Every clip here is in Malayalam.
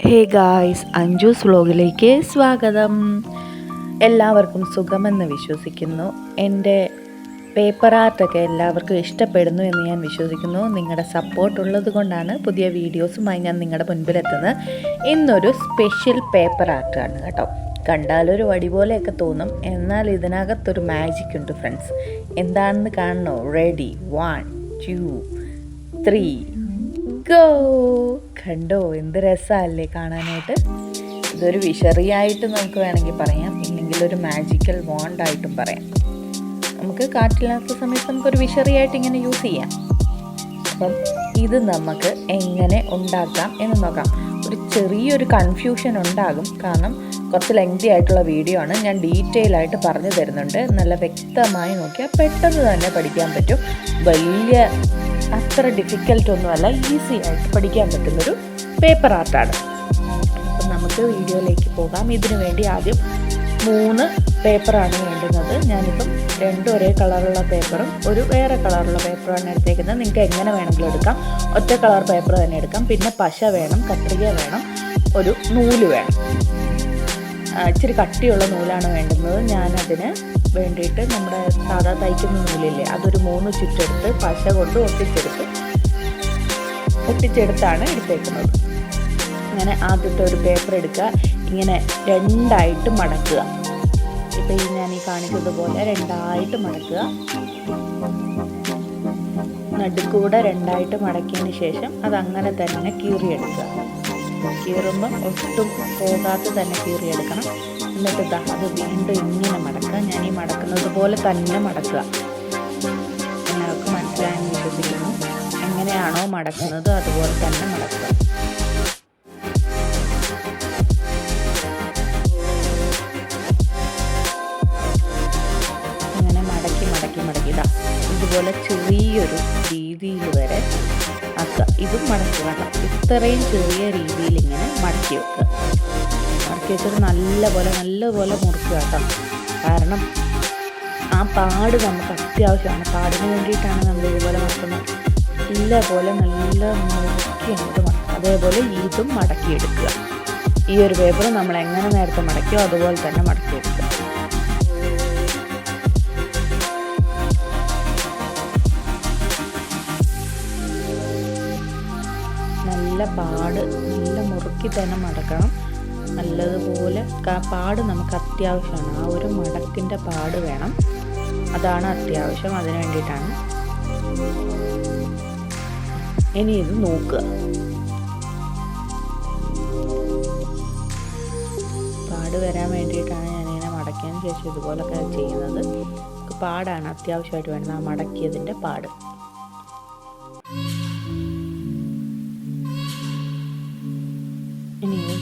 ഹേ ഗായ്സ് അഞ്ജൂസ് വ്ലോഗിലേക്ക് സ്വാഗതം. എല്ലാവർക്കും സുഖമെന്ന് വിശ്വസിക്കുന്നു. എന്റെ പേപ്പർ ആർട്ടൊക്കെ എല്ലാവർക്കും ഇഷ്ടപ്പെടുന്നു എന്ന് ഞാൻ വിശ്വസിക്കുന്നു. നിങ്ങളുടെ സപ്പോർട്ട് ഉള്ളത് കൊണ്ടാണ് പുതിയ വീഡിയോസുമായി ഞാൻ നിങ്ങളുടെ മുൻപിലെത്തുന്നത്. ഇന്നൊരു സ്പെഷ്യൽ പേപ്പർ ആർട്ടാണ് കേട്ടോ. കണ്ടാലൊരു വടി പോലെയൊക്കെ തോന്നും. എന്നാൽ ഇതിനകത്തൊരു മാജിക് ഉണ്ട് ഫ്രണ്ട്സ് എന്താണെന്ന് കാണണോ? Ready one two three go കണ്ടോ? എന്ത് രസമല്ലേ കാണാനായിട്ട്? ഇതൊരു വിഷറിയായിട്ട് നമുക്ക് വേണമെങ്കിൽ പറയാം. ഇല്ലെങ്കിൽ ഒരു മാജിക്കൽ വോണ്ടായിട്ടും പറയാം. നമുക്ക് കാറ്റില്ലാത്ത സമയത്ത് നമുക്കൊരു വിഷറിയായിട്ട് ഇങ്ങനെ യൂസ് ചെയ്യാം. അപ്പം ഇത് നമുക്ക് എങ്ങനെ ഉണ്ടാക്കാം എന്ന് നോക്കാം. ഒരു ചെറിയൊരു കൺഫ്യൂഷൻ ഉണ്ടാകും. കാരണം കുറച്ച് ലെങ്തി ആയിട്ടുള്ള വീഡിയോ ആണ്. ഞാൻ ഡീറ്റെയിൽ ആയിട്ട് പറഞ്ഞു തരുന്നുണ്ട്. നല്ല വ്യക്തമായി നോക്കിയാൽ പെട്ടെന്ന് തന്നെ പഠിക്കാൻ പറ്റും. വലിയ അത്ര ഡിഫിക്കൽട്ട് ഒന്നുമല്ല ഈസി ആയിട്ട് പഠിക്കാൻ പറ്റുന്നൊരു പേപ്പർ ആർട്ടാണ് അപ്പം നമുക്ക് വീഡിയോയിലേക്ക് പോകാം. ഇതിനു വേണ്ടി ആദ്യം മൂന്ന് പേപ്പറാണ് വേണ്ടുന്നത്. ഞാനിപ്പം രണ്ട് ഒരേ കളറുള്ള പേപ്പറും ഒരു വേറെ കളറുള്ള പേപ്പറാണ് എടുത്തേക്കുന്നത്. നിങ്ങൾക്ക് എങ്ങനെ വേണമെങ്കിലും എടുക്കാം. ഒറ്റ കളർ പേപ്പർ തന്നെ എടുക്കാം. പിന്നെ പശ വേണം കത്രിക വേണം ഒരു നൂൽ വേണം. ഇച്ചിരി കട്ടിയുള്ള നൂലാണ് വേണ്ടുന്നത്. ഞാനതിന് വേണ്ടിയിട്ട് നമ്മുടെ സാധാ തയ്ക്കുന്ന നൂലില്ലേ അതൊരു മൂന്ന് ചുറ്റെടുത്ത് പശ കൊണ്ട് ഒട്ടിച്ചെടുത്ത് ഒട്ടിച്ചെടുത്താണ് എടുത്തേക്കുന്നത്. അങ്ങനെ ആദ്യത്തെ ഒരു പേപ്പർ എടുക്കുക ഇങ്ങനെ രണ്ടായിട്ട് മടക്കുക. ഇപ്പം ഈ ഞാൻ ഈ കാണിക്കുന്നത് പോലെ രണ്ടായിട്ട് മടക്കുക. നടുക്കൂടെ രണ്ടായിട്ട് മടക്കിയതിന് ശേഷം അത് അങ്ങനെ തന്നെ കീറിയെടുക്കുക. കീറുമ്പം ഒട്ടും പോകാതെ തന്നെ കീറിയെടുക്കണം. എന്നിട്ട് അത് വീണ്ടും ഇങ്ങനെ ഈ മടക്കുന്നത് പോലെ തന്നെ മടക്കുക. എല്ലാവർക്കും മനസ്സിലായെന്ന് വിശ്വസിക്കുന്നു എങ്ങനെയാണോ മടക്കുന്നത് അതുപോലെ തന്നെ മടക്കുക. അങ്ങനെ മടക്കി മടക്കി മടക്കി ഇതാ. ഇതുപോലെ ചെറിയൊരു രീതിയിൽ വരെ ആക്കുക. ഇതും മടക്കി വേണം ഇത്രയും ചെറിയ രീതിയിൽ ഇങ്ങനെ മടക്കി വെക്കുക. മടക്കി വെച്ചിട്ട് നല്ലപോലെ നല്ലപോലെ മുറുക്കി കേട്ടോ. കാരണം ആ പാട് നമുക്ക് അത്യാവശ്യമാണ്. പാടിന് വേണ്ടിയിട്ടാണ് നമ്മൾ ഇതുപോലെ മടക്കുന്നത് നല്ലപോലെ നല്ല മുറുക്കി അങ്ങോട്ട് മടക്കുക അതേപോലെ ഇതും മടക്കിയെടുക്കുക. ഈ ഒരു പേപ്പർ നമ്മൾ എങ്ങനെ നേരത്തെ മടക്കിയോ അതുപോലെ തന്നെ മടക്കിയെടുക്കുക. നല്ല പാട് നല്ല മുറുക്കി തന്നെ മടക്കണം. നല്ലതുപോലെ പാട് നമുക്ക് അത്യാവശ്യമാണ്. ആ ഒരു മടക്കിന്റെ പാട് വേണം. അതാണ് അത്യാവശ്യം അതിന് വേണ്ടിയിട്ടാണ്. ഇനി ഇത് നോക്കുക. പാട് വരാൻ വേണ്ടിയിട്ടാണ് ഞാനിങ്ങനെ മടക്കിയതിന് ശേഷം ഇതുപോലൊക്കെ ചെയ്യുന്നത്. പാടാണ് അത്യാവശ്യമായിട്ട് വേണ്ടത്. ആ മടക്കിയതിന്റെ പാട്.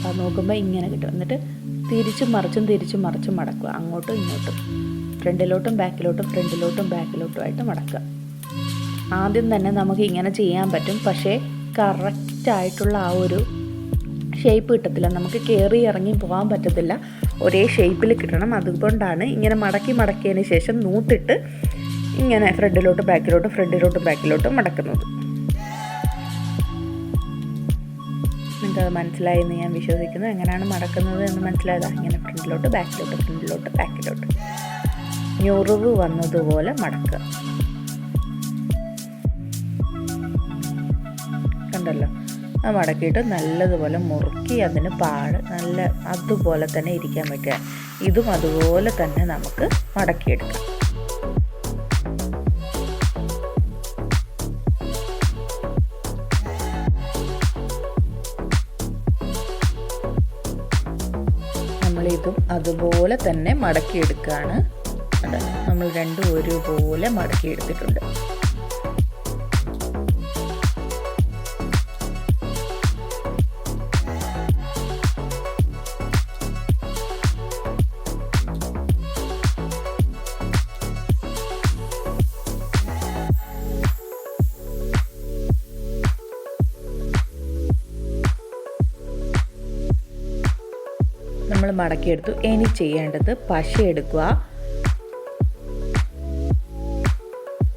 ഇത് നോക്കുമ്പോൾ ഇങ്ങനെ കിട്ടും. എന്നിട്ട് തിരിച്ചും മറിച്ചും തിരിച്ചും മറിച്ചും മടക്കുക. അങ്ങോട്ടും ഇങ്ങോട്ടും. ഫ്രണ്ടിലോട്ടും ബാക്കിലോട്ടും ഫ്രണ്ടിലോട്ടും ബാക്കിലോട്ടും ആയിട്ട് മടക്കുക. ആദ്യം തന്നെ നമുക്ക് ഇങ്ങനെ ചെയ്യാൻ പറ്റും. പക്ഷേ കറക്റ്റായിട്ടുള്ള ആ ഒരു ഷേപ്പ് കിട്ടത്തില്ല. നമുക്ക് കയറി ഇറങ്ങി പോകാൻ പറ്റത്തില്ല. ഒരേ ഷേപ്പിൽ കിട്ടണം. അതുകൊണ്ടാണ് ഇങ്ങനെ മടക്കി മടക്കിയതിന് ശേഷം നൂത്തിട്ട് ഇങ്ങനെ ഫ്രണ്ടിലോട്ടും ബാക്കിലോട്ടും ഫ്രണ്ടിലോട്ടും ബാക്കിലോട്ടും മടക്കുന്നത്. നിങ്ങൾക്ക് മനസ്സിലായി എന്ന് ഞാൻ വിശ്വസിക്കുന്നു. എങ്ങനെയാണ് മടക്കുന്നത് എന്ന് മനസ്സിലായത്. ഇങ്ങനെ ഫ്രണ്ടിലോട്ട് ബാക്കിലോട്ട് ഫ്രണ്ടിലോട്ട് ബാക്കിലോട്ട്. ഞൊറിവ് വന്നതുപോലെ മടക്കുക. കണ്ടല്ലോ? അത് മടക്കിയിട്ട് നല്ലതുപോലെ മുറുക്കി അതിന് പാട് നല്ല അതുപോലെ തന്നെ ഇരിക്കാൻ പറ്റുക ഇതും അതുപോലെ തന്നെ നമുക്ക് മടക്കിയെടുക്കാം. നമ്മളിതും അതുപോലെ തന്നെ മടക്കിയെടുക്കുകയാണ്? നമ്മൾ രണ്ടും ഒരുപോലെ മടക്കിയെടുത്തിട്ടുണ്ട് മടക്കിയെടുത്തു. ഇനി ചെയ്യേണ്ടത് പശ എടുക്കുക.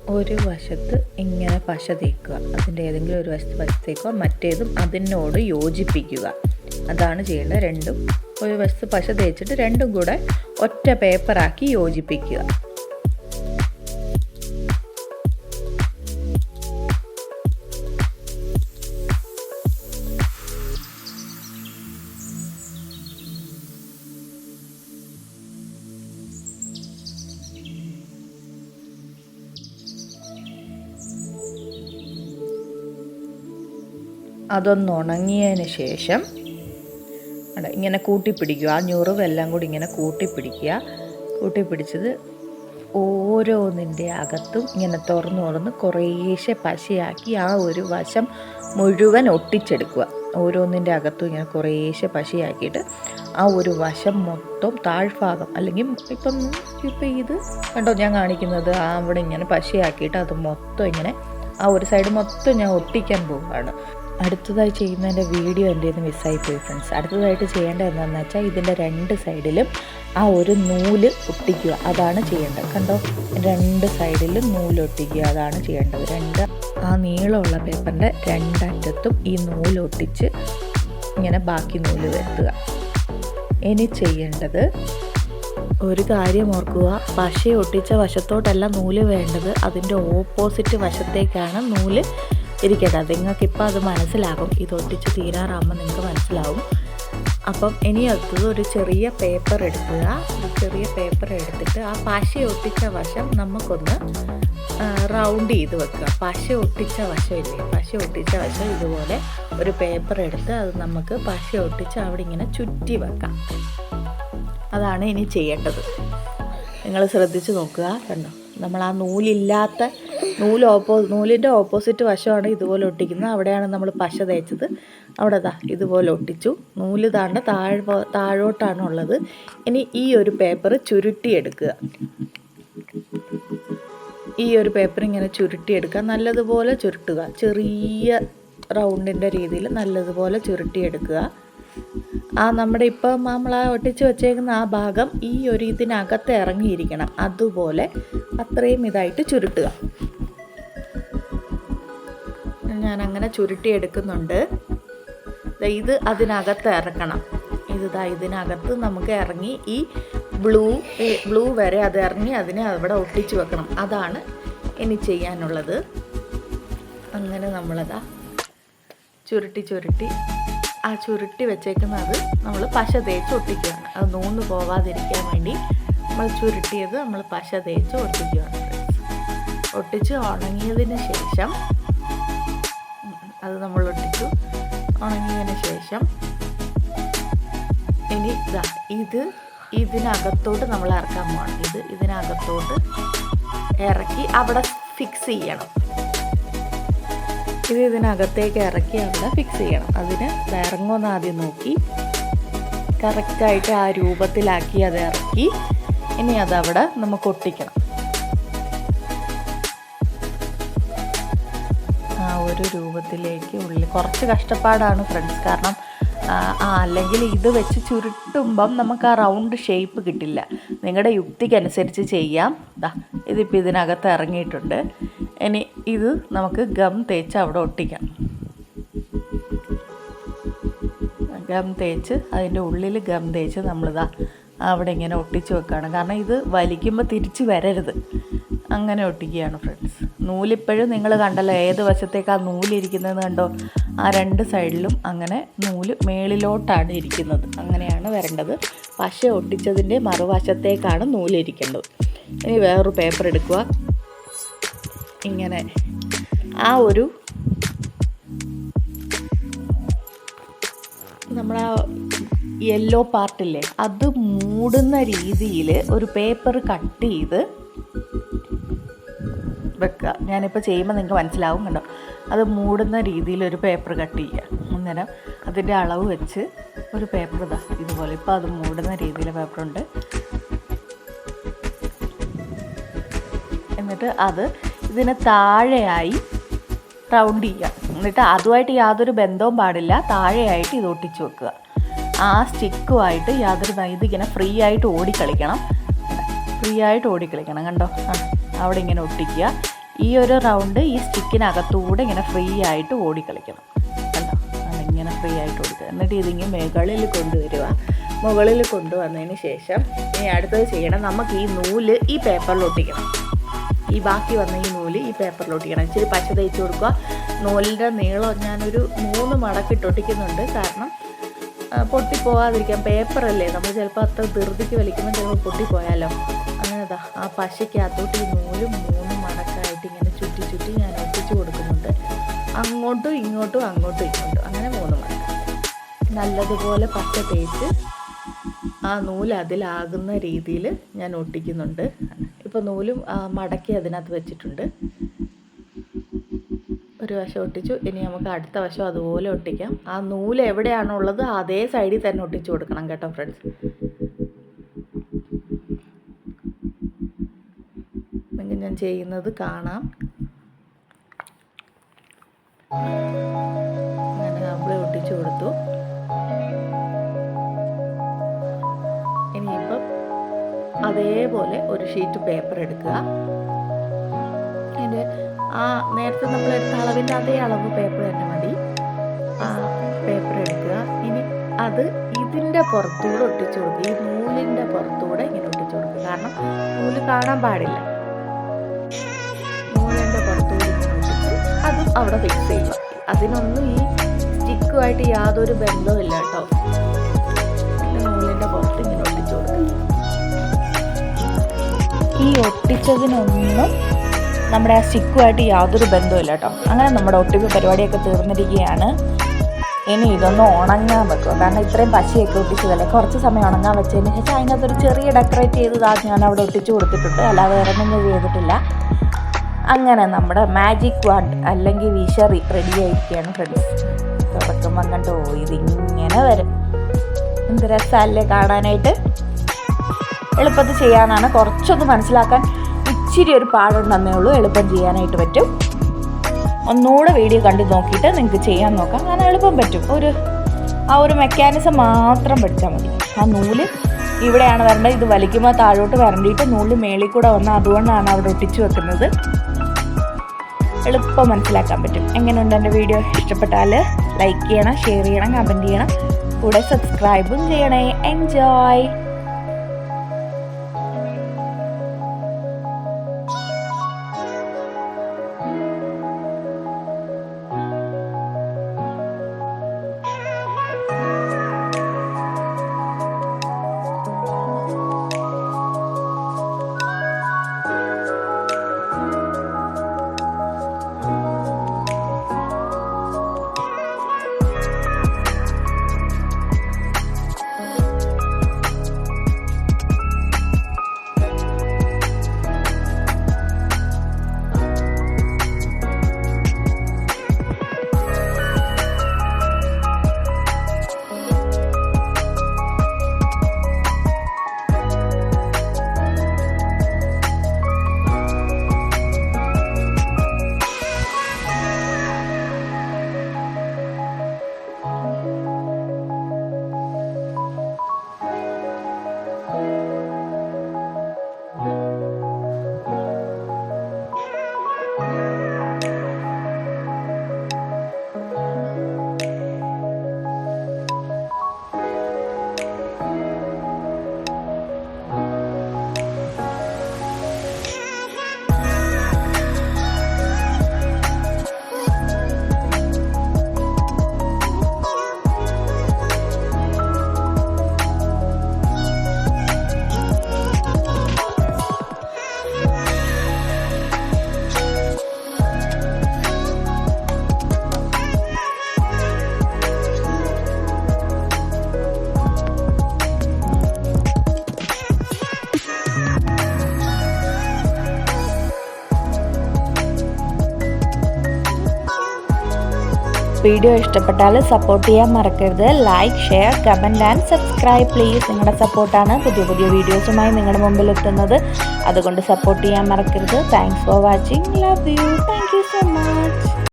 ഒരു വശത്ത് ഇങ്ങനെ പശ തേക്കുക. അതിന്റെ ഏതെങ്കിലും ഒരു വശത്ത് പശ തേക്കുക. മറ്റേതും അതിനോട് യോജിപ്പിക്കുക. അതാണ് ചെയ്യേണ്ടത്. രണ്ടും ഒരു വശത്ത് പശ തേച്ചിട്ട് രണ്ടും കൂടെ ഒറ്റ പേപ്പറാക്കി യോജിപ്പിക്കുക. അതൊന്ന് ഉണങ്ങിയതിന് ശേഷം ഇങ്ങനെ കൂട്ടിപ്പിടിക്കുക. ആ ഞുറിവെല്ലാം കൂടി ഇങ്ങനെ കൂട്ടിപ്പിടിക്കുക. കൂട്ടിപ്പിടിച്ചത് ഓരോന്നിന്റെ അകത്തും ഇങ്ങനെ തുറന്നു തുറന്ന് കുറേശ്ശെ പശയാക്കി ആ ഒരു വശം മുഴുവൻ ഒട്ടിച്ചെടുക്കുക. ഓരോന്നിന്റെ അകത്തും ഇങ്ങനെ കുറേശ്ശെ പശയാക്കിയിട്ട് ആ ഒരു വശം മൊത്തം താഴ്ഭാഗം അല്ലെങ്കിൽ ഇപ്പം ഇപ്പം ഇത് കണ്ടോ ഞാൻ കാണിക്കുന്നത്? ആ അവിടെ ഇങ്ങനെ പശയാക്കിയിട്ട് അത് മൊത്തം ഇങ്ങനെ ആ ഒരു സൈഡ് മൊത്തം ഞാൻ ഒട്ടിക്കാൻ പോവുകയാണ്. അടുത്തതായി ചെയ്യുന്നതിന്റെ വീഡിയോ എന്റെ ഇത് മിസ്സായി പോയി ഫ്രണ്ട്സ് അടുത്തതായിട്ട് ചെയ്യേണ്ടത് എന്താണെന്ന് വെച്ചാൽ ഇതിന്റെ രണ്ട് സൈഡിലും ആ ഒരു നൂൽ ഒട്ടിക്കുക. അതാണ് ചെയ്യേണ്ടത്. കണ്ടോ? രണ്ട് സൈഡിലും നൂൽ ഒട്ടിക്കുക. അതാണ് ചെയ്യേണ്ടത്. രണ്ട് ആ നീളമുള്ള പേപ്പറിന്റെ രണ്ടറ്റത്തും ഈ നൂൽ ഒട്ടിച്ച് ഇങ്ങനെ ബാക്കി നൂൽ വരുത്തുക. ഇനി ചെയ്യേണ്ടത് ഒരു കാര്യം ഓർക്കുക. പശ ഒട്ടിച്ച വശത്തോട്ടല്ല നൂൽ വേണ്ടത്. അതിന്റെ ഓപ്പോസിറ്റ് വശത്തേക്കാണ് നൂൽ ഇരിക്കേണ്ടത് നിങ്ങൾക്കിപ്പോൾ അത് മനസ്സിലാകും. ഇത് ഒട്ടിച്ച് തീരാറാകുമ്പോൾ നിങ്ങൾക്ക് മനസ്സിലാവും. അപ്പം ഇനി അടുത്തത് ഒരു ചെറിയ പേപ്പർ എടുക്കുക. ഒരു ചെറിയ പേപ്പർ എടുത്തിട്ട് ആ പശ ഒട്ടിച്ച വശം നമുക്കൊന്ന് റൗണ്ട് ചെയ്ത് വെക്കുക. പശ ഒട്ടിച്ച വശമില്ലേ? പശ ഒട്ടിച്ച വശം ഇതുപോലെ ഒരു പേപ്പർ എടുത്ത് അത് നമുക്ക് പശ ഒട്ടിച്ച് അവിടെ ഇങ്ങനെ ചുറ്റി വെക്കാം. അതാണ് ഇനി ചെയ്യേണ്ടത്. നിങ്ങൾ ശ്രദ്ധിച്ച് നോക്കുക. കണ്ടോ? നമ്മൾ ആ നൂലില്ലാത്ത നൂൽ ഓപ്പോ നൂലിന്റെ ഓപ്പോസിറ്റ് വശമാണ് ഇതുപോലെ ഒട്ടിക്കുന്നത്. അവിടെയാണ് നമ്മൾ പശ തേച്ചത്. അവിടെ ദാ ഇതുപോലെ ഒട്ടിച്ചു. നൂൽ താണ്ട താഴ് താഴോട്ടാണ് ഉള്ളത്. ഇനി ഈ ഒരു പേപ്പർ ചുരുട്ടിയെടുക്കുക. ഈ ഒരു പേപ്പർ ഇങ്ങനെ ചുരുട്ടിയെടുക്കുക. നല്ലതുപോലെ ചുരുട്ടുക. ചെറിയ റൗണ്ടിന്റെ രീതിയിൽ നല്ലതുപോലെ ചുരുട്ടിയെടുക്കുക. ആ നമ്മുടെ ഇപ്പം നമ്മൾ ആ ഒട്ടിച്ച് വെച്ചേക്കുന്ന ആ ഭാഗം ഈ ഒരു ഇതിനകത്ത് ഇറങ്ങിയിരിക്കണം. അതുപോലെ അത്രയും ഇതായിട്ട് ചുരുട്ടുക. ഞാൻ അങ്ങനെ ചുരുട്ടി എടുക്കുന്നുണ്ട് ഇത് അതിനകത്ത് ഇറക്കണം. ഇതാ ഇതിനകത്ത് നമുക്ക് ഇറങ്ങി ഈ ബ്ലൂ ബ്ലൂ വരെ അത് ഇറങ്ങി അതിനെ അവിടെ ഒട്ടിച്ച് വെക്കണം. അതാണ് ഇനി ചെയ്യാനുള്ളത്. അങ്ങനെ നമ്മളതാ ചുരുട്ടി ചുരുട്ടി. ആ ചുരുട്ടി വെച്ചേക്കുന്നത് നമ്മൾ പശ തേച്ച് ഒട്ടിക്കുകയാണ്. അത് നൂന്ന് പോവാതിരിക്കാൻ വേണ്ടി നമ്മൾ ചുരുട്ടിയത് നമ്മൾ പശ തേച്ച് ഒട്ടിക്കുകയാണ് ഒട്ടിച്ച് ഉണങ്ങിയതിന് ശേഷം അത് നമ്മൾ ഒട്ടിച്ചു. ഉണങ്ങിയതിന് ശേഷം ഇനി ഇതാ ഇത് ഇതിനകത്തോട്ട് നമ്മൾ ഇറക്കാൻ പോകണം ഇത് ഇതിനകത്തോട്ട് ഇറക്കി അവിടെ ഫിക്സ് ചെയ്യണം. ഇത് ഇതിനകത്തേക്ക് ഇറക്കി അവിടെ ഫിക്സ് ചെയ്യണം. അതിന് ഇറങ്ങുമെന്ന് ആദ്യം നോക്കി. കറക്റ്റായിട്ട് ആ രൂപത്തിലാക്കി അത് ഇറക്കി. ഇനി അതവിടെ നമുക്ക് ഒട്ടിക്കണം. ഒരു രൂപത്തിലേക്ക് ഉള്ളിൽ കുറച്ച് കഷ്ടപ്പാടാണ് ഫ്രണ്ട്സ് കാരണം ആ അല്ലെങ്കിൽ ഇത് വെച്ച് ചുരുട്ടുമ്പം നമുക്ക് ആ റൗണ്ട് ഷേപ്പ് കിട്ടില്ല. നിങ്ങളുടെ യുക്തിക്കനുസരിച്ച് ചെയ്യാം. ദാ ഇതിപ്പോൾ ഇതിനകത്ത് ഇറങ്ങിയിട്ടുണ്ട്. ഇനി ഇത് നമുക്ക് ഗം തേച്ച് അവിടെ ഒട്ടിക്കാം. ഗം തേച്ച് അതിന്റെ ഉള്ളിൽ ഗം തേച്ച് നമ്മളിതാ അവിടെ ഇങ്ങനെ ഒട്ടിച്ച് വെക്കുകയാണ് കാരണം ഇത് വലിക്കുമ്പോൾ തിരിച്ച് വരരുത്. അങ്ങനെ ഒട്ടിക്കുകയാണ് ഫ്രണ്ട്സ് നൂലിപ്പോഴും നിങ്ങൾ കണ്ടല്ലോ ഏത് വശത്തേക്കാണ് നൂലിരിക്കുന്നതെന്ന് കണ്ടോ? ആ രണ്ട് സൈഡിലും അങ്ങനെ നൂൽ മേളിലോട്ടാണ് ഇരിക്കുന്നത്. അങ്ങനെയാണ് വരേണ്ടത്. പശ ഒട്ടിച്ചതിന്റെ മറുവശത്തേക്കാണ് നൂലിരിക്കേണ്ടത്. ഇനി വേറൊരു പേപ്പർ എടുക്കുക. ഇങ്ങനെ. ആ ഒരു നമ്മൾ ആ യെല്ലോ പാർട്ടില്ലേ അത് മൂടുന്ന രീതിയിൽ ഒരു പേപ്പർ കട്ട് ചെയ്ത് വെക്കുക. ഞാനിപ്പോൾ ചെയ്യുമ്പോൾ നിങ്ങൾക്ക് മനസ്സിലാവും കണ്ടോ? അത് മൂടുന്ന രീതിയിൽ ഒരു പേപ്പർ കട്ട് ചെയ്യുക. അന്നേരം അതിന്റെ അളവ് വെച്ച് ഒരു പേപ്പർ ഇതാ ഇതുപോലെ. ഇപ്പോൾ അത് മൂടുന്ന രീതിയിൽ പേപ്പറുണ്ട് എന്നിട്ട് അത് ഇതിന് താഴെയായി റൗണ്ട് ചെയ്യുക. എന്നിട്ട് അതുമായിട്ട് യാതൊരു ബന്ധവും പാടില്ല. താഴെയായിട്ട് ഇത് ഒട്ടിച്ചു വെക്കുക. ആ സ്റ്റിക്കുമായിട്ട് യാതൊരു ഇതിങ്ങനെ ഫ്രീ ആയിട്ട് ഓടിക്കളിക്കണം. ഫ്രീ ആയിട്ട് ഓടിക്കളിക്കണം. കണ്ടോ? ആ. അവിടെ ഇങ്ങനെ ഒട്ടിക്കുക. ഈ ഒരു റൗണ്ട് ഈ സ്റ്റിക്കിനകത്തൂടെ ഇങ്ങനെ ഫ്രീ ആയിട്ട് ഓടിക്കളിക്കണം. കണ്ടോ? അതിങ്ങനെ ഫ്രീ ആയിട്ട് ഓടിക്കുക എന്നിട്ട് ഇതിങ്ങനെ മുകളിൽ കൊണ്ടുവരിക. മുകളിൽ കൊണ്ടുവന്നതിന് ശേഷം ഇനി അടുത്തത് ചെയ്യണം. നമുക്ക് ഈ നൂൽ ഈ പേപ്പറിൽ ഒട്ടിക്കണം. ഈ ബാക്കി വന്ന ഈ നൂൽ ഈ പേപ്പറിൽ ഒട്ടിക്കണം. ഇച്ചിരി പച്ച തേച്ച് കൊടുക്കുക. നൂലിന്റെ നീളം ഞാനൊരു മൂന്ന് മടക്കിട്ട് ഒട്ടിക്കുന്നുണ്ട്. കാരണം പൊട്ടിപ്പോകാതിരിക്കാം പേപ്പറല്ലേ നമ്മൾ ചിലപ്പോൾ അത്ര ധൃതിക്ക് വലിക്കുമ്പോൾ ചിലപ്പോൾ പൊട്ടിപ്പോയാലോ? ദാ ആ പശയ്ക്കകത്തോട്ട് ഈ നൂൽ മൂന്ന് മടക്കായിട്ട് ഇങ്ങനെ ചുറ്റി ചുറ്റി ഞാൻ ഒട്ടിച്ചു കൊടുക്കുന്നുണ്ട്. അങ്ങോട്ടും ഇങ്ങോട്ടും അങ്ങോട്ടും ഇങ്ങോട്ടും. അങ്ങനെ മൂന്ന് മടക്ക നല്ലതുപോലെ പച്ച തേച്ച് ആ നൂൽ അതിലാകുന്ന രീതിയിൽ ഞാൻ ഒട്ടിക്കുന്നുണ്ട്. ഇപ്പോൾ നൂലും മടക്കി അതിനകത്ത് വെച്ചിട്ടുണ്ട്. ഒരു വശം ഒട്ടിച്ചു ഇനി നമുക്ക് അടുത്ത വശം അതുപോലെ ഒട്ടിക്കാം. ആ നൂൽ എവിടെയാണുള്ളത് അതേ സൈഡിൽ തന്നെ ഒട്ടിച്ചു കൊടുക്കണം കേട്ടോ ഫ്രണ്ട്സ്. നിങ്ങൾക്ക് ഞാൻ ചെയ്യുന്നത് കാണാം. അങ്ങനെ നമ്മൾ ഒട്ടിച്ചു കൊടുത്തു. ഇനിയിപ്പം അതേപോലെ ഒരു ഷീറ്റ് പേപ്പർ എടുക്കുക. അതിന്റെ ആ നേരത്തെ നമ്മൾ എടുത്ത അളവിന്റെ അതേ അളവ് പേപ്പർ തന്നെ മതി. ആ പേപ്പർ എടുക്കുക. ഇനി അത് ഇതിന്റെ പുറത്തൂടെ ഒട്ടിച്ചു കൊടുക്കുക. ഈ നൂലിന്റെ പുറത്തൂടെ ഇങ്ങനെ ഒട്ടിച്ചു കൊടുക്കുക. കാരണം നൂൽ കാണാൻ പാടില്ല. അവിടെ ഫിക്സ് ചെയ്യുക അതിനൊന്നും ഈ സ്റ്റിക്കുമായിട്ട് യാതൊരു ബന്ധവും ഇല്ല കേട്ടോ. ഈ ഒട്ടിച്ചതിനൊന്നും നമ്മുടെ ആ സ്റ്റിക്കുമായിട്ട് യാതൊരു ബന്ധവുമില്ല കേട്ടോ. അങ്ങനെ നമ്മുടെ ഒട്ടിപ്പ് പരിപാടിയൊക്കെ തീർന്നിരിക്കുകയാണ്. ഇനി ഇതൊന്ന് ഉണങ്ങാൻ വെക്കുക. കാരണം ഇത്രയും പശയൊക്കെ ഒട്ടിച്ചതല്ലേ? കുറച്ച് സമയം ഉണങ്ങാൻ വെച്ചതിന് ശേഷം അതിനകത്തൊരു ചെറിയ ഡെക്കറേറ്റ് ചെയ്തതാണ് ഞാൻ അവിടെ ഒട്ടിച്ചു കൊടുത്തിട്ടുണ്ട്. അല്ലാതെ വേറെ ഒന്നും ചെയ്തിട്ടില്ല. അങ്ങനെ നമ്മുടെ മാജിക് വാണ്ട് അല്ലെങ്കിൽ വിഷറി റെഡി ആയിരിക്കുകയാണ് ഫ്രണ്ട്സ് തുറക്കുമ്പം കണ്ടോ ഇതിങ്ങനെ വരും. എന്ത് രസമല്ലേ കാണാനായിട്ട്? എളുപ്പത്തിൽ ചെയ്യാനാണ്. കുറച്ചൊന്ന് മനസ്സിലാക്കാൻ ഇച്ചിരി ഒരു പാടുണ്ടെന്നേ ഉള്ളൂ. എളുപ്പം ചെയ്യാനായിട്ട് പറ്റും. ഒന്നുകൂടെ വീഡിയോ കണ്ടു നോക്കിയിട്ട് നിങ്ങൾക്ക് ചെയ്യാൻ നോക്കാം. അങ്ങനെ എളുപ്പം പറ്റും. ഒരു ആ ഒരു മെക്കാനിസം മാത്രം പഠിച്ചാൽ മതി. ആ നൂൽ ഇവിടെയാണ് വരേണ്ടത്. ഇത് വലിക്കുമ്പോൾ താഴോട്ട് വരണ്ടിയിട്ട് നൂൽ മേളിൽ കൂടെ വന്ന് അതുകൊണ്ടാണ് അവിടെ ഒട്ടിച്ചു വെക്കുന്നത്. എളുപ്പം മനസ്സിലാക്കാൻ പറ്റും. എങ്ങനെയുണ്ട് എന്റെ വീഡിയോ? ഇഷ്ടപ്പെട്ടാൽ ലൈക്ക് ചെയ്യണം ഷെയർ ചെയ്യണം കമന്റ് ചെയ്യണം. കൂടെ സബ്സ്ക്രൈബും ചെയ്യണേ. എൻജോയ് വീഡിയോ ഇഷ്ടപ്പെട്ടാൽ സപ്പോർട്ട് ചെയ്യാൻ മറക്കരുത്. Like share comment and subscribe please നിങ്ങളുടെ സപ്പോർട്ടാണ് പുതിയ പുതിയ വീഡിയോസുമായി നിങ്ങളുടെ മുമ്പിൽ എത്തുന്നത് അതുകൊണ്ട് സപ്പോർട്ട് ചെയ്യാൻ മറക്കരുത്. Thanks for watching love you thank you so much